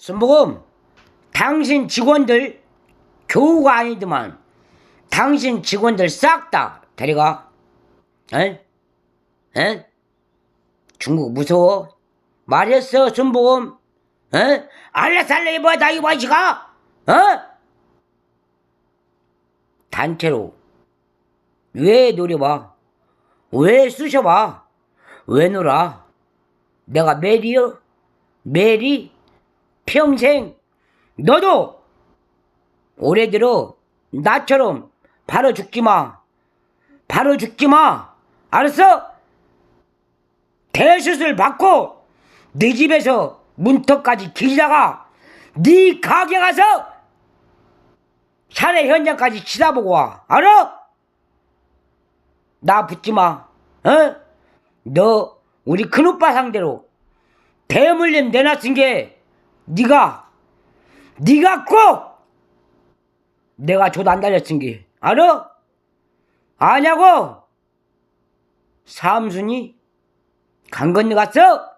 순복음, 당신 직원들 교우가 아니더만 당신 직원들 싹 다 데려가. 에? 에? 중국 무서워? 말했어, 순복음. 에? 알라살라 입어, 이가 어? 단체로. 왜 노려봐? 왜 쑤셔봐? 왜 놀아? 내가 메리요? 메리? 평생 너도 올해 들어 나처럼 바로 죽지 마. 바로 죽지 마. 알았어? 대수술 받고 네 집에서 문턱까지 기다가 네 가게 가서 살해 현장까지 치다보고 와. 알아? 나 붙지 마. 어? 너 우리 큰오빠 상대로 대물림 내놨은 게 네가 네가 꼭 내가 저도 안 달렸은 게 알아? 아냐고? 삼순이 강 건너 갔어?